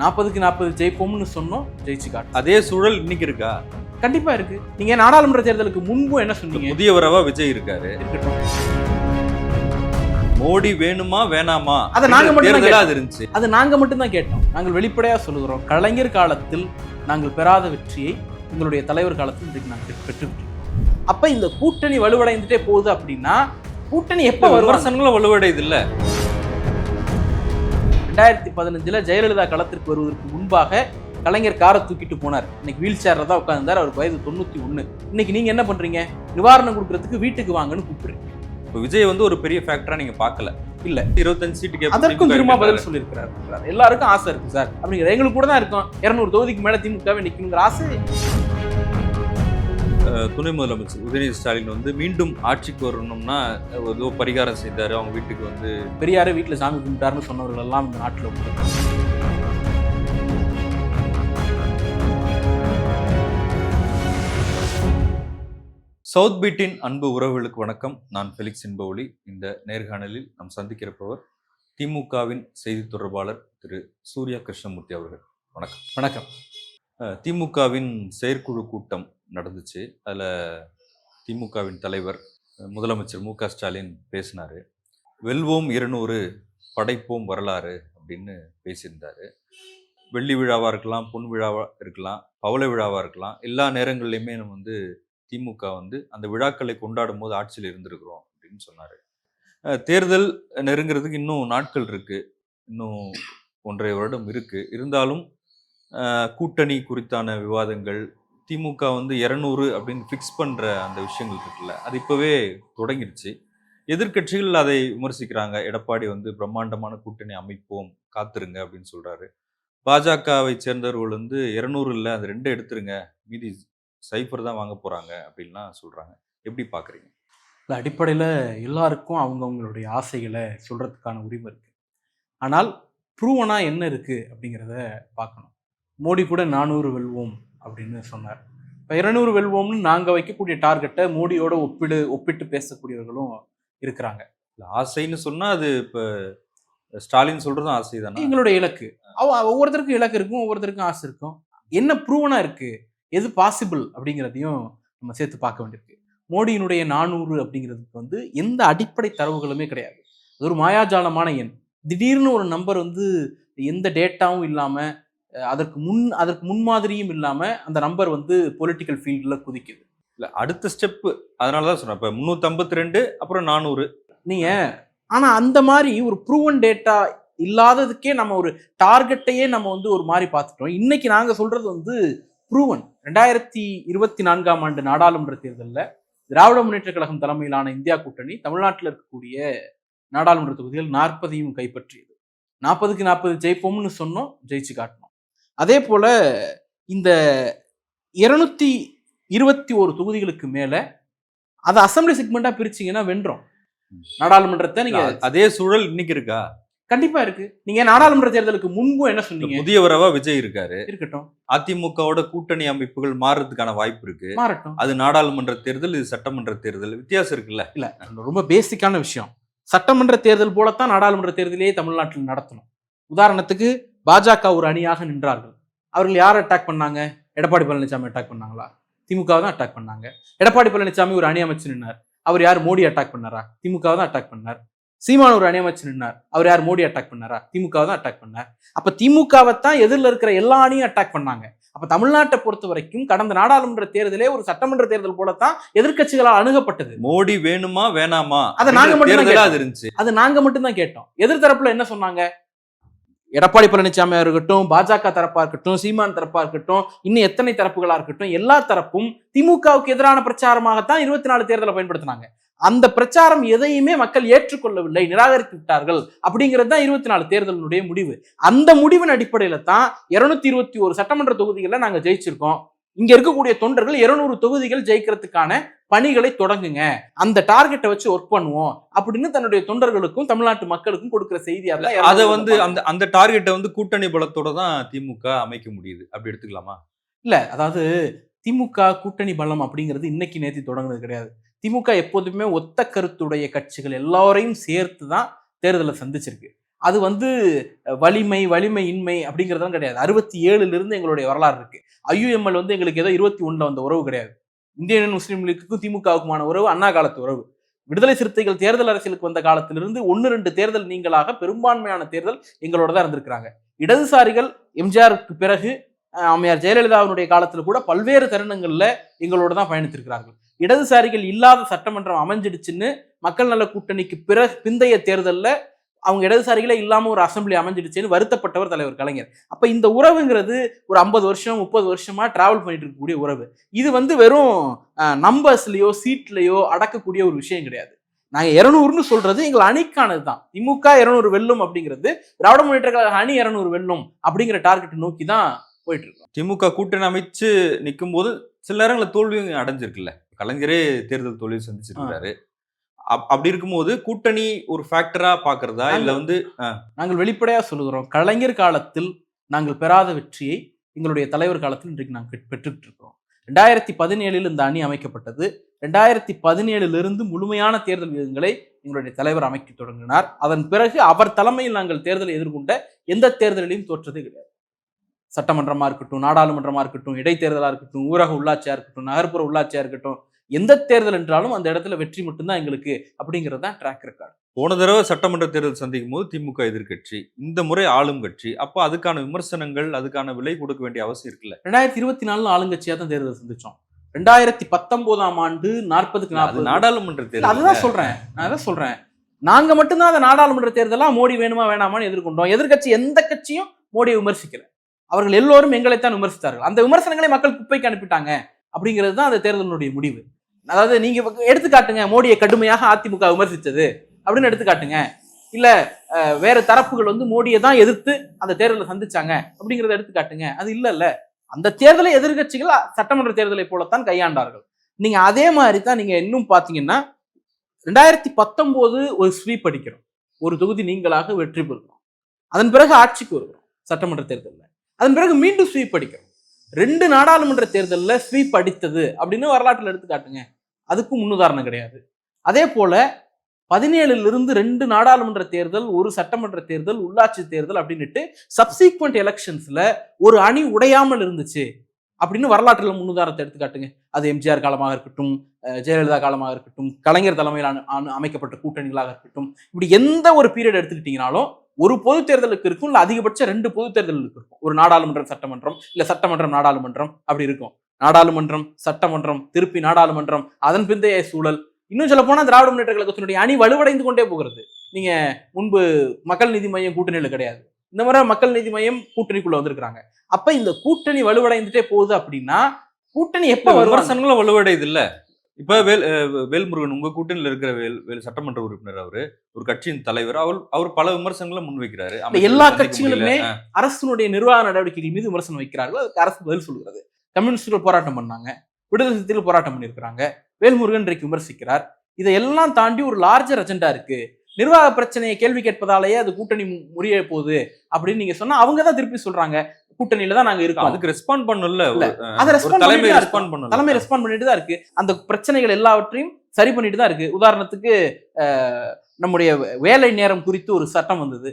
நாற்பதுக்கு நாற்பது ஜெயிப்போம்னு சொன்னோம் ஜெயிச்சு காட்டு அதே சூழல் இன்னைக்கு இருக்கா? கண்டிப்பா இருக்கு. நீங்க நாடாளுமன்ற தேர்தலுக்கு முன்பும் என்ன சொன்னீங்க? புதியவரவா விஜய் இருக்காரு. இருக்கட்டும். மோடி வேணுமா வேணாமா? அதை நாங்க மட்டும் தான் இருந்துச்சு. அது நாங்க மட்டும்தான் கேட்டோம். நாங்கள் வெளிப்படையா சொல்லுகிறோம். கலைஞர் காலத்தில் நாங்கள் பெறாத வெற்றியை எங்களுடைய தலைவர் காலத்தில் இன்றைக்கு நாங்கள் பெற்றுவிட்டோம். அப்ப இந்த கூட்டணி வலுவடைந்துட்டே போகுது அப்படின்னா கூட்டணி எப்ப விமர்சனங்களும் வலுவடையுது இல்ல. ரெண்டாயிரத்தி பதினஞ்சுல ஜெயலலிதா களத்திற்கு வருவதற்கு முன்பாக கலைஞர் காரை தூக்கிட்டு போனார். இன்னைக்கு வீல் சேர்ல தான் உட்கார்ந்தார். அவர் வயது தொண்ணூத்தி ஒண்ணு. இன்னைக்கு நீங்க என்ன பண்றீங்க? நிவாரணம் கொடுக்கறதுக்கு வீட்டுக்கு வாங்கன்னு கூப்பிடுறீங்க. இப்ப விஜய் வந்து ஒரு பெரிய ஃபேக்டரா நீங்க பாக்கல இல்ல. இருபத்தஞ்சு சீட்டு கேட்ப அதற்கும் திரும்ப பதில். சொல்லியிருக்கிறார். எல்லாருக்கும் ஆசை இருக்கு சார். அப்படிங்கிற எங்களுக்கு கூட தான் இருக்கும். இருநூறு தொகுதிக்கு மேல திமுகவே நிக்கணுங்கிற ஆசை துணை முதலமைச்சர் உதயநிதி ஸ்டாலின் வந்து மீண்டும் ஆட்சிக்கு வரணும்னா ஏதோ பரிகாரம் செய்தாரு அவங்க வீட்டுக்கு வந்து பெரியாரே வீட்டுல சாமி கும்பிட்டாருன்னு சொன்னவர்கள் எல்லாம் இந்த நாட்டுல உண்டு. சவுத் பீட்டின் அன்பு உறவுகளுக்கு வணக்கம். நான் ஃபெலிக்ஸ் என்பவொலி இந்த நேர்காணலில் நாம் சந்திக்கிறப்பவர் திமுகவின் செய்தி தொடர்பாளர் திரு சூர்யா கிருஷ்ணமூர்த்தி அவர்கள். வணக்கம். வணக்கம். திமுகவின் செயற்குழு கூட்டம் நடந்துச்சு. அதில் திமுகவின் தலைவர் முதலமைச்சர் மு க ஸ்டாலின் பேசினார். வெல்வோம் இருநூறு படைப்போம் வரலாறு அப்படின்னு பேசியிருந்தார். வெள்ளி விழாவாக இருக்கலாம் பொன் விழாவாக இருக்கலாம் பவள விழாவாக இருக்கலாம் எல்லா நேரங்கள்லையுமே நம்ம வந்து திமுக வந்து அந்த விழாக்களை கொண்டாடும் போது ஆட்சியில் இருந்திருக்கிறோம் அப்படின்னு சொன்னார். தேர்தல் நெருங்கிறதுக்கு இன்னும் நாட்கள் இருக்குது இன்னும் ஒன்றரை வருடம் இருக்குது இருந்தாலும் கூட்டணி குறித்தான விவாதங்கள் திமுக வந்து இரநூறு அப்படின்னு ஃபிக்ஸ் பண்ணுற அந்த விஷயங்கள் இருக்குல்ல அது இப்போவே தொடங்கிருச்சு எதிர்க்கட்சிகள் அதை விமர்சிக்கிறாங்க எடப்பாடி வந்து பிரம்மாண்டமான கூட்டணி அமைப்போம் காத்துருங்க அப்படின்னு சொல்கிறாரு பாஜகவை சேர்ந்தவர்கள் வந்து இரநூறு இல்லை அது ரெண்டு எடுத்துருங்க மீதி சைஃபர் தான் வாங்க போகிறாங்க அப்படின்லாம் சொல்கிறாங்க எப்படி பார்க்குறீங்க இல்லை அடிப்படையில் எல்லாருக்கும் அவங்கவுங்களுடைய ஆசைகளை சொல்கிறதுக்கான உரிமை இருக்குது ஆனால் ப்ரூவனா என்ன இருக்குது அப்படிங்கிறத பார்க்கணும். மோடி கூட நானூறு வெல்வோம் அப்படின்னு சொன்னார். இப்போ இருநூறு வெல்வோம்னு நாங்கள் வைக்கக்கூடிய டார்கெட்டை மோடியோட ஒப்பிடு ஒப்பிட்டு பேசக்கூடியவர்களும் இருக்கிறாங்க. இல்ல, ஆசைன்னு சொன்னா அது இப்ப ஸ்டாலின் சொல்றதும் ஆசை தானே எங்களுடைய இலக்கு. ஒவ்வொருத்தருக்கும் இலக்கு இருக்கும் ஒவ்வொருத்தருக்கும் ஆசை இருக்கும். என்ன ப்ரூவனா இருக்கு? எது பாசிபிள் அப்படிங்கிறதையும் நம்ம சேர்த்து பார்க்க வேண்டியிருக்கு. மோடியினுடைய நானூறு அப்படிங்கிறதுக்கு வந்து எந்த அடிப்படை தரவுகளுமே கிடையாது. அது ஒரு மாயாஜாலமான எண். திடீர்னு ஒரு நம்பர் வந்து எந்த டேட்டாவும் இல்லாம அஹ், அதற்கு முன் அதற்கு முன்மாதிரியும் இல்லாம அந்த நம்பர் வந்து பொலிட்டிக்கல் ஃபீல்டில் குதிக்குது. இல்ல அடுத்த ஸ்டெப் அதனாலதான் சொன்னேன். இப்ப முன்னூத்தி ஐம்பத்தி ரெண்டு அப்புறம் நானூறு. நீங்க ஆனா அந்த மாதிரி ஒரு ப்ரூவன் டேட்டா இல்லாததுக்கே நம்ம ஒரு டார்கெட்டையே நம்ம வந்து ஒரு மாதிரி பார்த்துட்டோம். இன்னைக்கு நாங்க சொல்றது வந்து ப்ரூவன் ரெண்டாயிரத்தி இருபத்தி நான்காம் ஆண்டு நாடாளுமன்ற தேர்தலில் திராவிட முன்னேற்ற கழகம் தலைமையிலான இந்தியா கூட்டணி தமிழ்நாட்டில் இருக்கக்கூடிய நாடாளுமன்ற தொகுதிகள் நாற்பதையும் கைப்பற்றியது. நாற்பதுக்கு நாற்பது ஜெயிப்போம்னு சொன்னோம் ஜெயிச்சு காட்டினோம். அதே போல இந்த இருநூத்தி இருபத்தி ஒரு தொகுதிகளுக்கு மேல அதை அசம்பிளி செக்மெண்டா பிரிச்சீங்கன்னா வென்றோம். நாடாளுமன்றத்தை நீங்க அதே சூழல் இன்னைக்கு இருக்கா? கண்டிப்பா இருக்கு. நீங்க நாடாளுமன்ற தேர்தலுக்கு முன்பும் என்ன சொன்னீங்க? புதியவரவா விஜய் இருக்காரு. இருக்கட்டும். அதிமுகவோட கூட்டணி அமைப்புகள் மாறுறதுக்கான வாய்ப்பு இருக்கு. மாறட்டும். அது நாடாளுமன்ற தேர்தல் இது சட்டமன்ற தேர்தல் வித்தியாசம் இருக்குல்ல? இல்ல ரொம்ப பேசிக்கான விஷயம். சட்டமன்ற தேர்தல் போலத்தான் நாடாளுமன்ற தேர்தலையே தமிழ்நாட்டில் நடத்தணும். உதாரணத்துக்கு பாஜக ஒரு அணியாக நின்றார்கள். அவர்கள் யார் அட்டாக் பண்ணாங்க? எடப்பாடி பழனிசாமி அட்டாக் பண்ணாங்களா? திமுக தான் அட்டாக் பண்ணாங்க. எடப்பாடி பழனிசாமி ஒரு அணி அமைச்சு நின்னார். அவர் யார்? மோடி அட்டாக் பண்ணாரா? திமுக தான் அட்டாக் பண்ணார். சீமான் ஒரு அணி அமைச்சு நின்னார். அவர் யார்? மோடி அட்டாக் பண்ணாரா? திமுக தான் அட்டாக் பண்ணார். அப்ப திமுகவை தான் எதிரில் இருக்கிற எல்லா அணியும் அட்டாக் பண்ணாங்க. அப்ப தமிழ்நாட்டை பொறுத்த வரைக்கும் கடந்த நாடாளுமன்ற தேர்தலே ஒரு சட்டமன்ற தேர்தல் போலத்தான் எதிர்க்கட்சிகளால் அணுகப்பட்டது. மோடி வேணுமா வேணாமா? அதை நாங்க மட்டும் தான் அது இருந்துச்சு. அது நாங்க மட்டும்தான் கேட்டோம். எதிர்த்தரப்புல என்ன சொன்னாங்க? எடப்பாடி பழனிசாமியாக இருக்கட்டும் பாஜக தரப்பாக இருக்கட்டும் சீமான் தரப்பாக இருக்கட்டும் இன்னும் எத்தனை தரப்புகளாக இருக்கட்டும் எல்லா தரப்பும் திமுகவுக்கு எதிரான பிரச்சாரமாகத்தான் இருபத்தி நாலு தேர்தலை பயன்படுத்தினாங்க. அந்த பிரச்சாரம் எதையுமே மக்கள் ஏற்றுக்கொள்ளவில்லை நிராகரித்து விட்டார்கள் அப்படிங்கிறது தான் இருபத்தி நாலு தேர்தலினுடைய முடிவு. அந்த முடிவின் அடிப்படையில தான் இருநூத்தி இருபத்தி ஒரு சட்டமன்ற தொகுதிகளில் நாங்கள் ஜெயிச்சிருக்கோம். இங்க இருக்கக்கூடிய தொண்டர்கள் இருநூறு தொகுதிகள் ஜெயிக்கிறதுக்கான பணிகளை தொடங்குங்க. அந்த டார்கெட்டை வச்சு ஒர்க் பண்ணுவோம். அப்படின்னு தன்னுடைய தொண்டர்களுக்கும் தமிழ்நாட்டு மக்களுக்கும் கொடுக்கிற செய்தியா தான் அத வந்து அந்த அந்த டார்கெட்டை வந்து கூட்டணி பலத்தோட தான் திமுக அமைக்க முடியுது. அப்படி எடுத்துக்கலாமா? இல்ல அதாவது திமுக கூட்டணி பலம் அப்படிங்கிறது இன்னைக்கு நேத்தி தொடங்குனது கிடையாது. திமுக எப்போதுமே ஒத்த கருத்துடைய கட்சிகள் எல்லாரையும் சேர்த்து தான் தேர்தலை சந்திச்சிருக்கு. அது வந்து வலிமை வலிமை இன்மை அப்படிங்கிறதெல்லாம் கிடையாது. அறுபத்தி ஏழுல இருந்து எங்களுடைய வரலாறு இருக்கு. ஐயுஎம்எல் வந்து எங்களுக்கு ஏதோ இருபத்தி ஒண்ணுல வந்த உறவு கிடையாது. இந்திய முஸ்லீம் லீக்குக்கும் திமுகவுக்குமான உறவு அண்ணா காலத்து உறவு. விடுதலை சிறுத்தைகள் தேர்தல் அரசியலுக்கு வந்த காலத்திலிருந்து ஒன்று ரெண்டு தேர்தல் நீங்களாக பெரும்பான்மையான தேர்தல் எங்களோட தான் இருந்திருக்கிறாங்க. இடதுசாரிகள் எம்ஜிஆருக்கு பிறகு அம்மையார் ஜெயலலிதாவினுடைய காலத்தில் கூட பல்வேறு தருணங்களில் எங்களோட தான் பயணித்திருக்கிறார்கள். இடதுசாரிகள் இல்லாத சட்டமன்றம் அமைஞ்சிடுச்சுன்னு மக்கள் நல கூட்டணிக்கு பிறகு பிந்தைய தேர்தலில் அவங்க இடதுசாரிகளே இல்லாமல் ஒரு அசெம்பிளி அமைஞ்சிடுச்சுன்னு வருத்தப்பட்டவர் தலைவர் கலைஞர். அப்போ இந்த உறவுங்கிறது ஒரு ஐம்பது வருஷம் முப்பது வருஷமா டிராவல் பண்ணிட்டு இருக்கக்கூடிய உறவு. இது வந்து வெறும் நம்பர்ஸ்லயோ சீட்லையோ அடக்கக்கூடிய ஒரு விஷயம் கிடையாது. நாங்கள் இரநூறுன்னு சொல்றது எங்கள் அணிக்கானது தான். திமுக இரநூறு வெல்லும் அப்படிங்கிறது திராவிட முன்னேற்ற கழக அணி இரநூறு வெல்லும் அப்படிங்கிற டார்கெட் நோக்கி தான் போயிட்டு இருக்கோம். திமுக கூட்டணி அமைச்சு நிற்கும் போது சில நேரங்களில் தோல்வியும் அடைஞ்சிருக்குல்ல. கலைஞரே தேர்தல் தோல்வி சந்திச்சிருக்காரு அப்படி இருக்கும்போது கூட்டணி ஒரு ஃபேக்டரா பாக்குறதா இல்ல வந்து நாங்கள் வெளிப்படையா சொல்லுகிறோம். கலைஞர் காலத்தில் நாங்கள் பெறாத வெற்றியை எங்களுடைய தலைவர் காலத்தில் இன்றைக்கு நாங்கள் பெற்றுக்கிட்டு இருக்கிறோம் ரெண்டாயிரத்தி பதினேழில் இந்த அணி அமைக்கப்பட்டது. ரெண்டாயிரத்தி பதினேழிலிருந்து முழுமையான தேர்தல் விதங்களை எங்களுடைய தலைவர் அமைக்க தொடங்கினார். அதன் பிறகு அவர் தலைமையில் நாங்கள் தேர்தலை எதிர்கொண்ட எந்த தேர்தலிலையும் தோற்றதே கிடையாது. சட்டமன்றமா இருக்கட்டும் நாடாளுமன்றமா இருக்கட்டும் இடைத்தேர்தலா இருக்கட்டும் ஊரக உள்ளாட்சியா இருக்கட்டும் நகர்ப்புற உள்ளாட்சியா இருக்கட்டும் எந்த தேர்தல் என்றாலும் அந்த இடத்துல வெற்றி மட்டும்தான் எங்களுக்கு அப்படிங்கிறது தான் ட்ராக் ரெக்கார்டு போன தடவை சட்டமன்ற தேர்தல் சந்திக்கும் போது திமுக எதிர்க்கட்சி இந்த முறை ஆளும் கட்சி அப்போ அதுக்கான விமர்சனங்கள் அதுக்கான விலை கொடுக்க வேண்டிய அவசியம் இருக்குல்ல ரெண்டாயிரத்தி இருபத்தி நாலுல ஆளுங்கட்சியா தான் தேர்தல் சந்திச்சோம். ரெண்டாயிரத்தி பத்தொன்பதாம் ஆண்டு நாற்பதுக்கு நாற்பது. நாடாளுமன்ற தேர்தல் அதுதான் சொல்றேன். நான் அதான் சொல்றேன். நாங்க மட்டும்தான் அந்த நாடாளுமன்ற தேர்தலா மோடி வேணுமா வேணாமான்னு எதிர்கொண்டோம். எதிர்க்கட்சி எந்த கட்சியும் மோடியை விமர்சிக்கல. அவர்கள் எல்லோரும் எங்களைத்தான் விமர்சித்தார்கள். அந்த விமர்சனங்களை மக்கள் குப்பைக்கு அனுப்பிட்டாங்க அப்படிங்கிறது தான் அந்த தேர்தலினுடைய முடிவு. அதாவது நீங்க எடுத்துக்காட்டுங்க மோடியை கடுமையாக அதிமுக விமர்சித்தது அப்படின்னு எடுத்துக்காட்டுங்க. இல்ல வேற தரப்புகள் வந்து மோடியை தான் எதிர்த்து அந்த தேர்தலை சந்திச்சாங்க அப்படிங்கறத எடுத்துக்காட்டுங்க. அது இல்ல அந்த தேர்தலை எதிர்கட்சிகள் சட்டமன்ற தேர்தலை போலத்தான் கையாண்டார்கள். நீங்க அதே மாதிரி தான் நீங்க இன்னும் பாத்தீங்கன்னா ரெண்டாயிரத்தி பத்தொன்பது ஒரு ஸ்வீப் அடிக்கிறோம். ஒரு தொகுதி நீங்களாக வெற்றி பெறுகிறோம். அதன் பிறகு ஆட்சிக்கு வருகிறோம் சட்டமன்ற தேர்தலில். அதன் பிறகு மீண்டும் ஸ்வீப் அடிக்கிறோம். ரெண்டு நாடாளுமன்ற தேர்தலில் ஸ்வீப் அடித்தது அப்படின்னு வரலாற்றில் எடுத்துக்காட்டுங்க. அதுக்கும் முன்னுதாரணம் கிடையாது. அதே போல பதினேழுல இருந்து ரெண்டு நாடாளுமன்ற தேர்தல் ஒரு சட்டமன்ற தேர்தல் உள்ளாட்சி தேர்தல் அப்படின்னுட்டு சப்சீக்வெண்ட் எலெக்ஷன்ஸ்ல ஒரு அணி உடையாமல் இருந்துச்சு அப்படின்னு வரலாற்றில் முன்னுதாரணத்தை எடுத்துக்காட்டுங்க. அது எம்ஜிஆர் காலமாக இருக்கட்டும் ஜெயலலிதா காலமாக இருக்கட்டும் கலைஞர் தலைமையில் அமைக்கப்பட்ட கூட்டணிகளாக இருக்கட்டும் இப்படி எந்த ஒரு பீரியட் எடுத்துக்கிட்டீங்கனாலும் ஒரு பொது தேர்தலுக்கு இருக்கும் இல்லை அதிகபட்சம் ரெண்டு பொது தேர்தலுக்கு இருக்கும். ஒரு நாடாளுமன்றம் சட்டமன்றம் இல்லை சட்டமன்றம் நாடாளுமன்றம் அப்படி இருக்கும். நாடாளுமன்றம் சட்டமன்றம் திருப்பி நாடாளுமன்றம் அதன் பிந்தைய சூழல். இன்னும் சொல்ல போனா திராவிட முன்னேற்ற கழகத்தினுடைய அணி வலுவடைந்து கொண்டே போகிறது. நீங்க முன்பு மக்கள் நீதி மையம் கூட்டணியில கிடையாது. இந்த முறை மக்கள் நீதி மையம் கூட்டணிக்குள்ள வந்திருக்கிறாங்க. அப்ப இந்த கூட்டணி வலுவடைந்துட்டே போகுது அப்படின்னா கூட்டணி எப்ப விமர்சனங்களும் வலுவடையுது இல்ல. இப்ப வேல் வேல்முருகன் உங்க கூட்டணியில இருக்கிற வேல் வேல் சட்டமன்ற உறுப்பினர் அவரு ஒரு கட்சியின் தலைவர் அவர் அவர் பல விமர்சனங்களை முன்வைக்கிறாரு. எல்லா கட்சிகளுமே அரசினுடைய நிர்வாக நடவடிக்கைகள் மீது விமர்சனம் வைக்கிறார்கள். அதுக்கு அரசு பதில் சொல்கிறது. கம்யூனிஸ்டுகள் போராட்டம் பண்ணாங்க விடுதலை சிறுத்தைகள் போராட்டம் பண்ணியிருக்கிறாங்க வேல்முருகன் இன்றைக்கு விமர்சிக்கிறார். இதையெல்லாம் தாண்டி ஒரு லார்ஜர் அஜெண்டா இருக்கு. நிர்வாக பிரச்சனையை கேள்வி கேட்பதாலேயே அது கூட்டணி முறிய போகுது அப்படின்னு நீங்க சொன்னா அவங்க தான் திருப்பி சொல்றாங்க. கூட்டணியில தான் நாங்க இருக்கோம். அதுக்கு ரெஸ்பாண்ட் பண்ணல. அதை ரெஸ்பாண்ட் தலைமை ரெஸ்பாண்ட். பண்ணல. தலைமை ரெஸ்பாண்ட் பண்ணிட்டு தான் இருக்கு. அந்த பிரச்சனைகள் எல்லாவற்றையும் சரி பண்ணிட்டு தான் இருக்கு. உதாரணத்துக்கு நம்முடைய வேலை நேரம் குறித்து ஒரு சட்டம் வந்தது.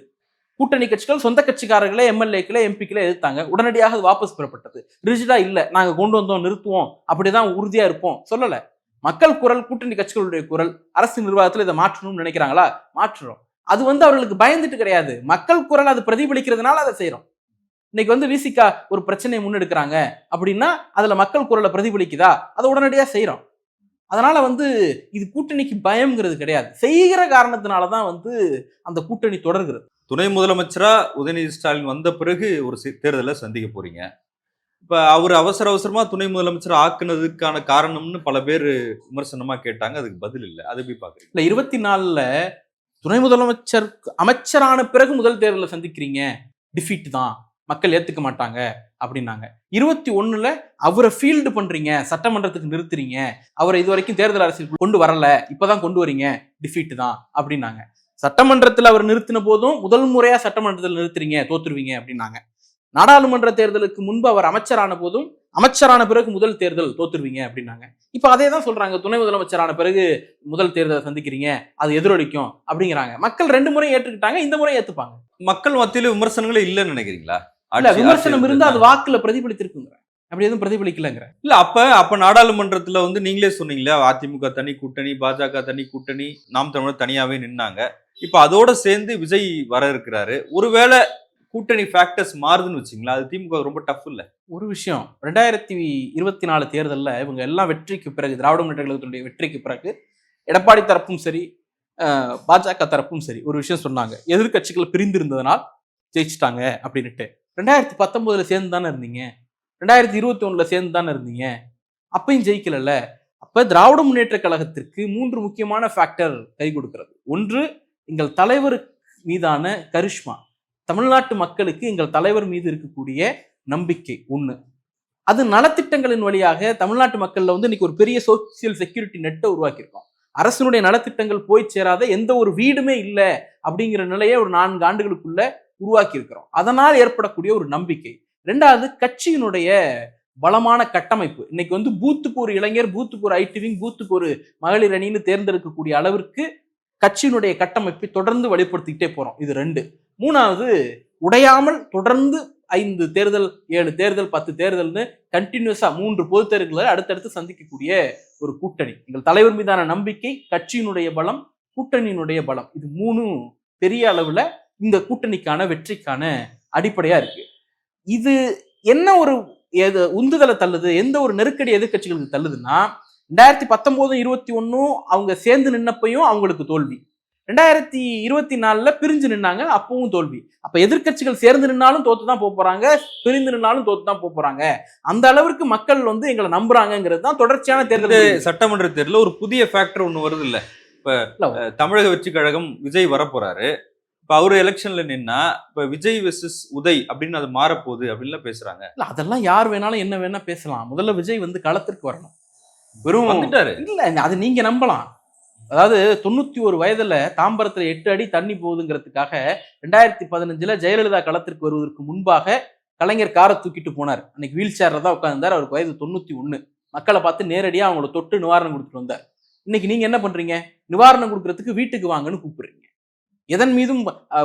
கூட்டணி கட்சிகள் சொந்த கட்சிக்காரர்களே எம்எல்ஏக்களே எம்பிக்களே எதிர்த்தாங்க. உடனடியாக அது வாபஸ் பெறப்பட்டது. ரிஜிடா இல்லை நாங்கள் கொண்டு வந்தோம் நிறுத்துவோம். அப்படிதான் உறுதியாக இருப்போம். சொல்லலை. மக்கள் குரல் கூட்டணி கட்சிகளுடைய குரல் அரசு நிர்வாகத்தில் இதை மாற்றணும்னு நினைக்கிறாங்களா? மாற்றுறோம். அது வந்து அவர்களுக்கு பயந்துட்டு கிடையாது. மக்கள் குரல் அது பிரதிபலிக்கிறதுனால அதை செய்கிறோம் இன்னைக்கு வந்து விசிகா ஒரு பிரச்சனையை முன்னெடுக்கிறாங்க அப்படின்னா அதில் மக்கள் குரலை பிரதிபலிக்குதா? அதை உடனடியாக செய்கிறோம் அதனால வந்து இது கூட்டணிக்கு பயம்ங்கிறது கிடையாது. செய்கிற காரணத்தினால தான் வந்து அந்த கூட்டணி தொடர்கிறது. துணை முதலமைச்சராக உதயநிதி ஸ்டாலின் வந்த பிறகு ஒரு சி- தேர்தலை சந்திக்க போறீங்க. இப்போ அவர் அவசர அவசரமாக துணை முதலமைச்சர் ஆக்குனதுக்கான காரணம்னு பல பேர் விமர்சனமாக கேட்டாங்க. அதுக்கு பதில் இல்லை. அதை எப்படி பார்க்குறீங்க இல்லை இருபத்தி நாலில் துணை முதலமைச்சர் அமைச்சரான பிறகு முதல் தேர்தலை சந்திக்கிறீங்க. டிஃபீட் தான். மக்கள் ஏற்றுக்க மாட்டாங்க அப்படின்னாங்க. இருபத்தி ஒன்றில் அவரை ஃபீல்டு பண்ணுறீங்க சட்டமன்றத்துக்கு நிறுத்துறீங்க. அவரை இது வரைக்கும் தேர்தல் அரசியல் கொண்டு வரல. இப்பதான் கொண்டு வரீங்க. டிஃபீட் தான் அப்படின்னாங்க. சட்டமன்றத்துல அவர் நிறுத்தின போதும் முதல் முறையா சட்டமன்றத்தில் நிறுத்துறீங்க தோத்துருவீங்க அப்படின்னாங்க. நாடாளுமன்ற தேர்தலுக்கு முன்பு அவர் அமைச்சரான போதும் அமைச்சரான பிறகு முதல் தேர்தல் தோத்துருவீங்க அப்படின்னாங்க. இப்ப அதே தான் சொல்றாங்க துணை முதலமைச்சரான பிறகு முதல் தேர்தலை சந்திக்கிறீங்க அது எதிரொலிக்கும் அப்படிங்கிறாங்க. மக்கள் ரெண்டு முறை ஏற்றுக்கிட்டாங்க இந்த முறை ஏத்துப்பாங்க. மக்கள் மத்தியில விமர்சனங்களே இல்லைன்னு நினைக்கிறீங்களா? இல்ல விமர்சனம் இருந்தா அது? வாக்குல பிரதிபலித்திருக்குங்க அப்படி எதுவும் பிரதிபலிக்கலங்கிற. இல்ல அப்ப அப்ப நாடாளுமன்றத்துல வந்து நீங்களே சொன்னீங்களே அதிமுக தனி கூட்டணி பாஜக தனி கூட்டணி நாம் தமிழர் தனியாவே நின்னாங்க. இப்போ அதோட சேர்ந்து விஜய் வர இருக்கிறாரு. ஒருவேளை கூட்டணி ஃபேக்டர்ஸ் மாறுதுன்னு வச்சுங்களா அது திமுக ரொம்ப டஃப் இல்லை? ஒரு விஷயம் ரெண்டாயிரத்தி இருபத்தி நாலு தேர்தலில் இவங்க எல்லாம் வெற்றிக்கு பிறகு திராவிட முன்னேற்ற வெற்றிக்கு பிறகு எடப்பாடி தரப்பும் சரி பாஜக தரப்பும் சரி ஒரு விஷயம் சொன்னாங்க. எதிர்க்கட்சிகள் பிரிந்து இருந்ததனால் ஜெயிச்சிட்டாங்க அப்படின்னுட்டு. ரெண்டாயிரத்தி பத்தொன்பதுல சேர்ந்து தானே இருந்தீங்க? ரெண்டாயிரத்தி இருபத்தி ஒன்றில் சேர்ந்து தானே இருந்தீங்க? அப்பையும் ஜெயிக்கலல்ல? அப்போ திராவிட முன்னேற்ற கழகத்திற்கு மூன்று முக்கியமான ஃபேக்டர் கை கொடுக்கிறது. ஒன்று எங்கள் தலைவர் மீதான கரிஷ்மா தமிழ்நாட்டு மக்களுக்கு எங்கள் தலைவர் மீது இருக்கக்கூடிய நம்பிக்கை ஒன்று அது நலத்திட்டங்களின் வழியாக தமிழ்நாட்டு மக்களில் வந்து இன்னைக்கு ஒரு பெரிய சோசியல் செக்யூரிட்டி நெட்டை உருவாக்கியிருக்கோம். அரசினுடைய நலத்திட்டங்கள் போய் சேராத எந்த ஒரு வீடுமே இல்லை அப்படிங்கிற நிலையை ஒரு நான்கு ஆண்டுகளுக்குள்ள உருவாக்கி இருக்கிறோம் அதனால் ஏற்படக்கூடிய ஒரு நம்பிக்கை. ரெண்டாவது கட்சியினுடைய பலமான கட்டமைப்பு. இன்னைக்கு வந்து பூத்துக்கு ஒரு இளைஞர் பூத்துக்கு ஒரு ஐடிவிங் பூத்துக்கு ஒரு மகளிர் அணின்னு தேர்ந்தெடுக்கக்கூடிய அளவிற்கு கட்சியினுடைய கட்டமைப்பை தொடர்ந்து வலுப்படுத்திக்கிட்டே போறோம். இது ரெண்டு. மூணாவது உடையாமல் தொடர்ந்து ஐந்து தேர்தல் ஏழு தேர்தல் பத்து தேர்தல்னு கண்டினியூஸா மூன்று பொது தேர்தல்களை அடுத்தடுத்து சந்திக்கக்கூடிய ஒரு கூட்டணி. எங்கள் தலைவர் மீதான நம்பிக்கை கட்சியினுடைய பலம் கூட்டணியினுடைய பலம். இது மூணும் பெரிய அளவுல இந்த கூட்டணிக்கான வெற்றிக்கான அடிப்படையா இருக்கு. இது என்ன ஒரு உந்துதலை தள்ளுது எந்த ஒரு நெருக்கடி எதிர்கட்சிகளுக்கு தள்ளுதுன்னா ரெண்டாயிரத்தி பத்தொன்பதும் இருபத்தி ஒன்னும் அவங்க சேர்ந்து நின்னப்பையும் அவங்களுக்கு தோல்வி. ரெண்டாயிரத்தி இருபத்தி நாலுல பிரிஞ்சு நின்னாங்க அப்பவும் தோல்வி. அப்ப எதிர்க்கட்சிகள் சேர்ந்து நின்னாலும் தோத்து தான் போக போறாங்க பிரிந்து நின்னாலும் தோத்து தான் போக போறாங்க. அந்த அளவிற்கு மக்கள் வந்து எங்களை நம்புறாங்கிறது தான் தொடர்ச்சியான தேர்தல். சட்டமன்ற தேர்தல ஒரு புதிய ஃபேக்டர் ஒண்ணு வருது இல்ல. இப்ப தமிழக வெற்றி கழகம் விஜய் வரப்போறாரு. இப்ப அவரு எலெக்ஷன்ல நின்னா இப்ப விஜய் வெர்சஸ் உதய் அப்படின்னு அது மாறப்போகுது அப்படின்லாம் பேசுறாங்க. இல்ல அதெல்லாம் யார் வேணாலும் என்ன வேணா பேசலாம். முதல்ல விஜய் வந்து களத்திற்கு வரணும். வெறும் வந்துட்டாரு. இல்ல அது நீங்க நம்பலாம். அதாவது தொண்ணூத்தி ஒரு வயதுல தாம்பரத்துல எட்டு அடி தண்ணி போகுதுங்கிறதுக்காக ரெண்டாயிரத்தி பதினஞ்சுல ஜெயலலிதா களத்திற்கு வருவதற்கு முன்பாக கலைஞர் காரை தூக்கிட்டு போனார். அன்னைக்கு வீல் சேர்ல தான் உட்கார்ந்தார் அவருக்கு வயது தொண்ணூத்தி ஒண்ணு மக்களை பார்த்து நேரடியா அவங்கள தொட்டு நிவாரணம் கொடுத்துட்டு வந்தார். இன்னைக்கு நீங்க என்ன பண்றீங்க? நிவாரணம் கொடுக்கறதுக்கு வீட்டுக்கு வாங்கன்னு கூப்பிடுறீங்க. எதன் மீதும்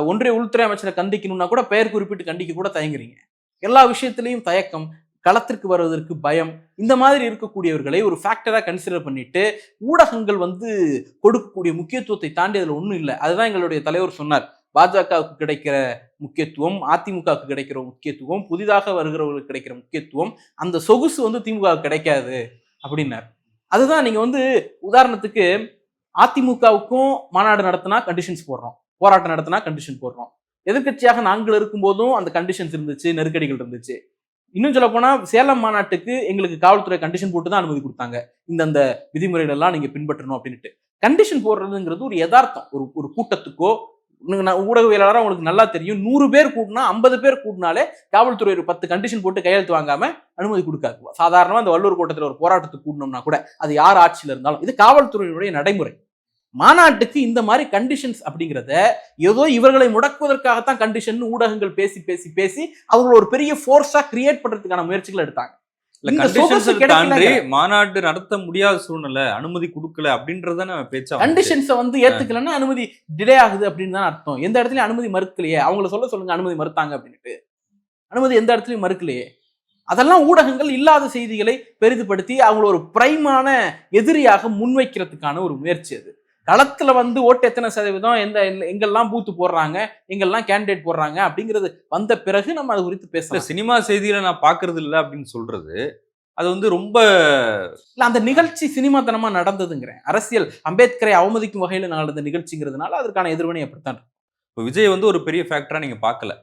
ஒன்றிய உள்துறை அமைச்சரை கண்டிக்கணும்னா கூட பெயர் குறிப்பிட்டு கண்டிக்க கூட தயங்குறீங்க. எல்லா விஷயத்திலையும் தயக்கம் களத்திற்கு வருவதற்கு பயம் இந்த மாதிரி இருக்கக்கூடியவர்களை ஒரு ஃபேக்டராக கன்சிடர் பண்ணிட்டு ஊடகங்கள் வந்து கொடுக்கக்கூடிய முக்கியத்துவத்தை தாண்டி அதில் ஒன்றும் இல்லை. அதுதான் எங்களுடைய தலைவர் சொன்னார். பாஜகவுக்கு கிடைக்கிற முக்கியத்துவம் அதிமுகவுக்கு கிடைக்கிற முக்கியத்துவம் புதிதாக வருகிறவர்களுக்கு கிடைக்கிற முக்கியத்துவம் அந்த சொகுசு வந்து திமுகவுக்கு கிடைக்காது அப்படின்னார். அதுதான் நீங்க வந்து உதாரணத்துக்கு அதிமுகவுக்கும் மாநாடு நடத்தினா கண்டிஷன்ஸ் போடுறோம் போராட்டம் நடத்தினா கண்டிஷன் போடுறோம். எதிர்க்கட்சியாக நாங்கள் இருக்கும்போதும் அந்த கண்டிஷன்ஸ் இருந்துச்சு நெருக்கடிகள் இருந்துச்சு. இன்னும் சொல்ல போனா சேலம் மாநாட்டுக்கு எங்களுக்கு காவல்துறை கண்டிஷன் போட்டு தான் அனுமதி கொடுத்தாங்க. இந்தந்த விதிமுறைகள் எல்லாம் நீங்க பின்பற்றணும் அப்படின்ட்டு கண்டிஷன் போடுறதுங்கிறது ஒரு யதார்த்தம். ஒரு ஒரு கூட்டத்துக்கோ உனக்கு நான் ஊடகவியலாளராக உங்களுக்கு நல்லா தெரியும். நூறு பேர் கூட்டினா ஐம்பது பேர் கூட்டினாலே காவல்துறை ஒரு பத்து கண்டிஷன் போட்டு கையெழுத்து வாங்காம அனுமதி கொடுக்காது. சாதாரணமா அந்த வள்ளூர் கூட்டத்தில் ஒரு போராட்டத்துக்கு கூடணும்னா கூட அது யார் ஆட்சியில் இருந்தாலும் இது காவல்துறையினுடைய நடைமுறை. மாநாட்டுக்கு இந்த மாதிரி கண்டிஷன்ஸ் அப்படிங்கிறத ஏதோ இவர்களை முடக்குவதற்காகத்தான் கண்டிஷன் ஊடகங்கள் பேசி பேசி பேசி அவங்க ஒரு பெரிய ஃபோர்ஸா கிரியேட் பண்றதுக்கான முயற்சிகள் எடுத்தாங்க. இல்ல இந்த கண்டிஷன்ஸ் சொகுசு தாண்டி கிடைக்கலங்கிற- மாநாடு நடத்த முடியாத சூழ்நிலை அனுமதி கொடுக்கல அப்படின்றதான பேச்சா. கண்டிஷன்ஸை வந்து ஏத்துக்கலன்னா அனுமதி டிலே ஆகுது அப்படின்னு தான் அர்த்தம். எந்த இடத்துலயும் அனுமதி மறுக்கலையே. அவங்கள சொல்ல சொல்லுங்க அனுமதி மறுத்தாங்க அப்படின்ட்டு அனுமதி எந்த இடத்துலயும் மறுக்கலையே. அதெல்லாம் ஊடகங்கள் இல்லாத செய்திகளை பெரிதுபடுத்தி அவங்கள ஒரு பிரைமான எதிரியாக முன்வைக்கிறதுக்கான ஒரு முயற்சி அது. களத்துல வந்து ஓட்டு எத்தனை சதவீதம் எந்த எங்கெல்லாம் பூத்து போடுறாங்க எங்கெல்லாம் கேண்டிடேட் போடுறாங்க அப்படிங்கிறது வந்த பிறகு நம்ம அது குறித்து இல்ல பேசலாம் சினிமா செய்தியில நான் பாக்குறது இல்ல அப்படின்னு சொல்றது அது வந்து ரொம்ப இல்ல அந்த நிகழ்ச்சி சினிமாத்தனமா நடந்ததுங்கிறேன். அரசியல் அம்பேத்கரை அவமதிக்கும் வகையில நடந்த நிகழ்ச்சிங்கிறதுனால அதற்கான எதிர்வினை அப்படித்தான் இருக்கும். இப்ப விஜய் வந்து ஒரு பெரிய ஃபேக்டரா நீங்க பாக்கல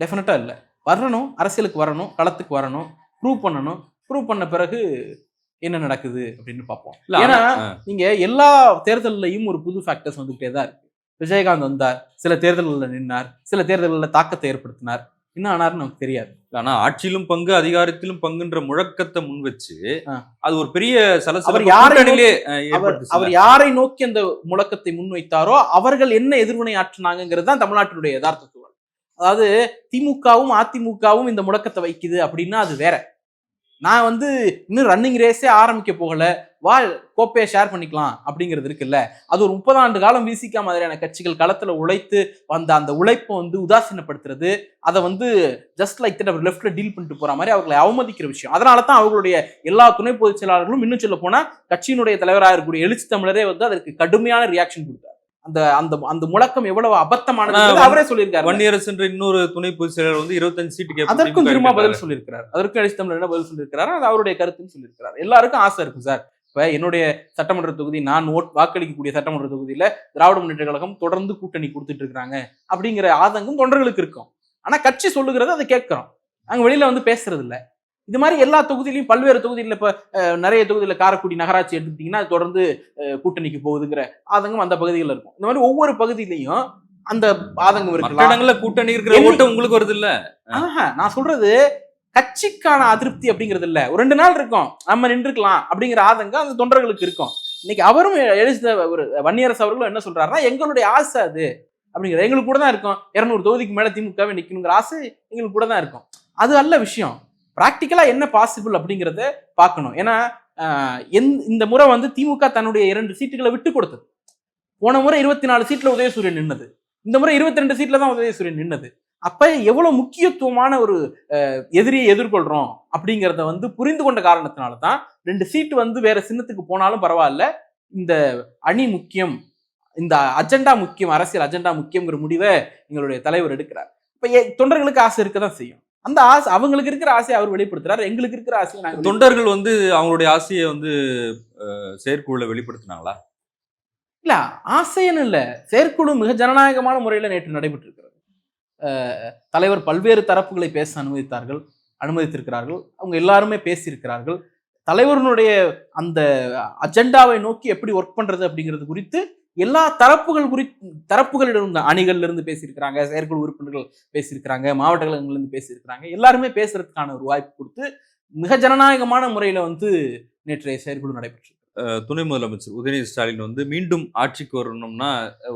டெஃபினட்டா இல்லை. வரணும் அரசியலுக்கு வரணும் களத்துக்கு வரணும் ப்ரூவ் பண்ணணும். ப்ரூவ் பண்ண பிறகு என்ன நடக்குது அப்படின்னு பார்ப்போம். ஏன்னா. நீங்க எல்லா தேர்தல்லையும் ஒரு புது ஃபேக்டர்ஸ் வந்துகிட்டே தான் இருக்கு. விஜயகாந்த் வந்தார் சில தேர்தல்களில் நின்னார் சில தேர்தல்களில் தாக்கத்தை ஏற்படுத்தினார். என்ன ஆனார்னு நமக்கு தெரியாது. ஆனா ஆட்சியிலும் பங்கு அதிகாரத்திலும் பங்குன்ற முழக்கத்தை முன் வச்சு. அது ஒரு பெரிய அவர் சலசலப்பு யாரை அவர் நோக்கி அந்த முழக்கத்தை முன்வைத்தாரோ அவர்கள் என்ன எதிர்வினை ஆற்றினாங்கிறது தான் தமிழ்நாட்டினுடைய யதார்த்த சூழல் அதாவது திமுகவும் அதிமுகவும் இந்த முடக்கத்தை வைக்குது அப்படின்னா அது வேற. நான் வந்து இன்னும் ரன்னிங் ரேஸே ஆரம்பிக்க போகல. வா கோப்பையை ஷேர் பண்ணிக்கலாம் அப்படிங்கிறது இருக்குல்ல. அது ஒரு முப்பது ஆண்டு காலம் விசிகா மாதிரியான கட்சிகள் களத்தில் உழைத்து வந்த அந்த உழைப்பை வந்து உதாசீனப்படுத்துறது. அதை வந்து ஜஸ்ட் லைக் தட் அவர் லெஃப்ட்ல டீல் பண்ணிட்டு போற மாதிரி அவர்களை அவமதிக்கிற விஷயம். அதனால தான் அவர்களுடைய எல்லா துணை பொதுச் செயலாளர்களும் இன்னும் சொல்ல போனால் கட்சியினுடைய தலைவராக இருக்கக்கூடிய எழுச்சி தமிழரே வந்து அதற்கு கடுமையான ரியாக்ஷன் கொடுத்தார். அந்த அந்த அந்த முழக்கம் எவ்வளவு அபத்தமானது அவரே சொல்லியிருக்காரு. வன்னியரசுன்ற இன்னொரு துணை பொதுச் செயலாளர் வந்து இருபத்தஞ்சு சீட்டு அதற்கும் திரும்ப பதில். சொல்லியிருக்கிறார். அதற்கும் தமிழர் என்ன பதில் சொல்லியிருக்கிறாரு அது அவருடைய கருத்துன்னு சொல்லியிருக்கிறார். எல்லாருக்கும் ஆசை இருக்கும் சார். இப்ப என்னுடைய சட்டமன்ற தொகுதி நான் ஓட் வாக்களிக்கக்கூடிய சட்டமன்ற தொகுதியில திராவிட முன்னேற்ற கழகம் தொடர்ந்து கூட்டணி கொடுத்துட்டு இருக்காங்க அப்படிங்கிற ஆதங்கம் தொண்டர்களுக்கு இருக்கும். ஆனா கட்சி சொல்லுகிறது அதை கேட்கிறோம். நாங்க வெளியில வந்து பேசுறது இல்ல இது மாதிரி எல்லா தொகுதியிலையும் பல்வேறு தொகுதியில் இப்ப நிறைய தொகுதியில காரைக்குடி நகராட்சி எடுத்துக்கிட்டீங்கன்னா அது தொடர்ந்து கூட்டணிக்கு போகுதுங்கிற ஆதங்கம் அந்த பகுதிகளில் இருக்கும். இந்த மாதிரி ஒவ்வொரு பகுதியிலையும் அந்த ஆதங்கம் இருக்கலாம். இடங்கள்ல கூட்டணி இருக்கிற ஓட்டு உங்களுக்கு வருது இல்ல? ஆஹா, நான் சொல்றது கட்சிக்கான அதிருப்தி அப்படிங்கிறது இல்ல. ஒரு ரெண்டு நாள் இருக்கும். நம்ம நின்றுக்கலாம் அப்படிங்கிற ஆதங்கம் அந்த தொண்டர்களுக்கு இருக்கும். இன்னைக்கு அவரும் எழுத ஒரு வன்னியரசு அவர்களும் என்ன சொல்றாருன்னா எங்களுடைய ஆசை அது அப்படிங்கிற எங்களுக்கு கூட தான் இருக்கும். இருநூறு தொகுதிக்கு மேல திமுகவே நிக்கணுங்கிற ஆசை எங்களுக்கு கூட தான் இருக்கும். அது அல்ல விஷயம். ப்ராக்டிக்கலாக என்ன பாசிபிள் அப்படிங்கிறத பார்க்கணும். ஏன்னா எந் இந்த முறை வந்து திமுக தன்னுடைய இரண்டு சீட்டுகளை விட்டு கொடுத்தது. போன முறை இருபத்தி நாலு சீட்டில் உதயசூரியன் நின்னது. இந்த முறை இருபத்தி ரெண்டு சீட்டில் தான் உதயசூரியன் நின்னது. அப்போ எவ்வளோ முக்கியத்துவமான ஒரு எதிரியை எதிர்கொள்கிறோம் அப்படிங்கிறத வந்து புரிந்து கொண்ட காரணத்தினால தான் ரெண்டு சீட்டு வந்து வேற சின்னத்துக்கு போனாலும் பரவாயில்ல. இந்த அணி முக்கியம் இந்த அஜெண்டா முக்கியம் அரசியல் அஜெண்டா முக்கியங்கிற முடிவை எங்களுடைய தலைவர் எடுக்கிறார். இப்போ எ- தொண்டர்களுக்கு ஆசை இருக்க தான் செய்யும். அந்த ஆசை அவங்களுக்கு இருக்கிற ஆசையை அவர் வெளிப்படுத்துறாரு. எங்களுக்கு இருக்கிற ஆசையை நாங்க தொண்டர்கள் வந்து அவங்களுடைய ஆசையை வந்து செயற்குழுல வெளிப்படுத்தினாங்களா? இல்ல ஆசைன்னு இல்ல. செயற்குழு மிக ஜனநாயகமான முறையில் நேற்று நடைபெற்றிருக்கிறது. தலைவர் பல்வேறு தரப்புகளை பேச அனுமதித்தார்கள் அனுமதித்திருக்கிறார்கள். அவங்க எல்லாருமே பேசியிருக்கிறார்கள். தலைவருடைய அந்த அஜெண்டாவை நோக்கி எப்படி ஒர்க் பண்றது அப்படிங்கிறது குறித்து எல்லா தரப்புகள் குறி தரப்புகளிடம் அணிகள்ல இருந்து பேசியிருக்கிறாங்க செயற்குழு உறுப்பினர்கள் பேசியிருக்கிறாங்க மாவட்ட இருந்து பேசியிருக்கிறாங்க. எல்லாருமே பேசுறதுக்கான ஒரு வாய்ப்பு கொடுத்து மிக ஜனநாயகமான முறையில வந்து நேற்றைய செயற்குழு நடைபெற்றது. துணை முதலமைச்சர் உதயநிதி ஸ்டாலின் வந்து மீண்டும் ஆட்சிக்கு வரணும்னா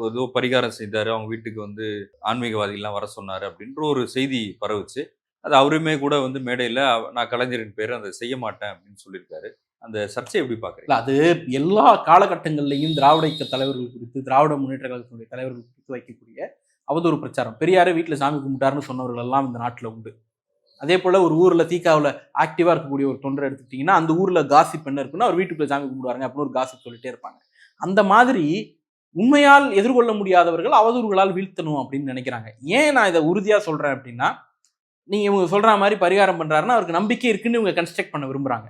ஏதோ பரிகாரம் செய்தாரு அவங்க வீட்டுக்கு வந்து ஆன்மீகவாதிகள்லாம் வர சொன்னாரு அப்படின்ற ஒரு செய்தி பரவுச்சு. அது அவருமே கூட வந்து மேடையில் நான் கலைஞரின் பேர் அதை செய்ய மாட்டேன் அப்படின்னு சொல்லியிருக்காரு. அந்த சர்ச்சை எப்படி பார்க்குறீங்க? அது எல்லா காலகட்டங்கள்லையும் திராவிட இயக்க தலைவர்கள் குறித்து திராவிட முன்னேற்ற கழகத்தினுடைய தலைவர்கள் குறித்து வைக்கக்கூடிய அவதூறு பிரச்சாரம். பெரியாரே வீட்டில் சாமி கும்பிட்டாருன்னு சொன்னவர்கள் எல்லாம் இந்த நாட்டில் உண்டு. அதே போல் ஒரு ஊரில் தீக்காவில் ஆக்டிவாக இருக்கக்கூடிய ஒரு தொண்டரை எடுத்துக்கிட்டிங்கன்னா அந்த ஊரில் காசிப் என்ன இருக்குன்னா அவர் வீட்டுக்குள்ள சாமி கும்பிடுவாங்க அப்படின்னு ஒரு காசிப் சொல்லிட்டே இருப்பாங்க. அந்த மாதிரி உண்மையால் எதிர்கொள்ள முடியாதவர்கள் அவதூறுகளால் வீழ்த்தணும் அப்படின்னு நினைக்கிறாங்க. ஏன் நான் இதை உறுதியாக சொல்கிறேன் அப்படின்னா நீங்கள் இவங்க சொல்கிற மாதிரி பரிகாரம் பண்ணுறாருன்னா அவருக்கு நம்பிக்கை இருக்குன்னு இவங்க கன்ஸ்ட்ரக்ட் பண்ண விரும்புறாங்க.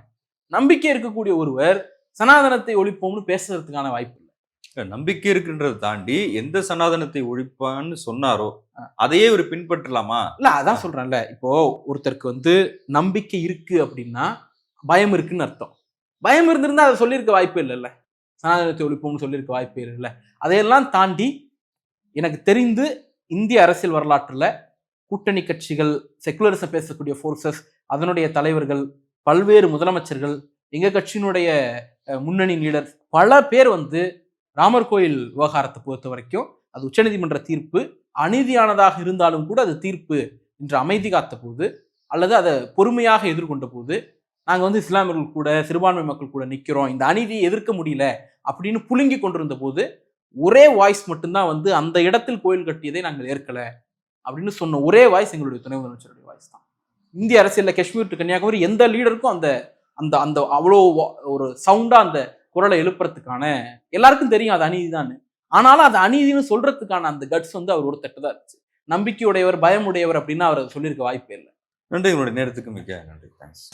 நம்பிக்கை இருக்கக்கூடிய ஒருவர் சனாதனத்தை ஒழிப்போம்னு பேசுறதுக்கான வாய்ப்பு இல்லை. நம்பிக்கை இருக்குன்றதை தாண்டி எந்த சனாதனத்தை ஒழிப்பான்னு சொன்னாரோ அதையே ஒரு பின்பற்றலாமா? இல்ல அதான் சொல்றேன்ல. இப்போ ஒருத்தருக்கு வந்து நம்பிக்கை இருக்கு அப்படின்னா பயம் இருக்குன்னு அர்த்தம். பயம் இருந்திருந்தா அதை சொல்லியிருக்க வாய்ப்பு இல்லைல்ல. சனாதனத்தை ஒழிப்போம்னு சொல்லியிருக்க வாய்ப்பு இல்லைல்ல. அதையெல்லாம் தாண்டி எனக்கு தெரிந்து இந்திய அரசியல் வரலாற்றுல கூட்டணி கட்சிகள் செக்குலரிசம் பேசக்கூடிய ஃபோர்ஸஸ் அதனுடைய தலைவர்கள் பல்வேறு முதலமைச்சர்கள் எங்கள் கட்சியினுடைய முன்னணி லீடர் பல பேர் வந்து ராமர் கோயில் விவகாரத்தை பொறுத்த வரைக்கும் அது உச்சநீதிமன்ற தீர்ப்பு அநீதியானதாக இருந்தாலும் கூட அது தீர்ப்பு என்று அமைதி காத்த போது அல்லது அதை பொறுமையாக எதிர்கொண்ட போது நாங்கள் வந்து இஸ்லாமியர்கள் கூட சிறுபான்மை மக்கள் கூட நிற்கிறோம் இந்த அநீதியை எதிர்க்க முடியல அப்படின்னு புழுங்கி கொண்டிருந்த போது ஒரே வாய்ஸ் மட்டும்தான் வந்து அந்த இடத்தில் கோயில் கட்டியதை நாங்கள் ஏற்கலை அப்படின்னு சொன்ன ஒரே வாய்ஸ் எங்களுடைய துணை முதலமைச்சருடைய வாய்ஸ் தான். இந்திய அரசியலில் காஷ்மீர் டு கன்னியாகுமரி எந்த லீடருக்கும் அந்த அந்த அந்த அவ்வளோ ஒரு சவுண்டாக அந்த குரலை எழுப்புறதுக்கான எல்லாருக்கும் தெரியும் அது அநீதி தான். ஆனாலும் அது அநீதின்னு சொல்றதுக்கான அந்த கட்ஸ் வந்து அவர் ஒரு தான் இருந்துச்சு. நம்பிக்கையுடையவர் பயமுடையவர் அப்படின்னு அவர் சொல்லியிருக்க வாய்ப்பே இல்லை. நன்றி. உங்களுடைய நேரத்துக்கு மிக்க நன்றி. தேங்க்ஸ்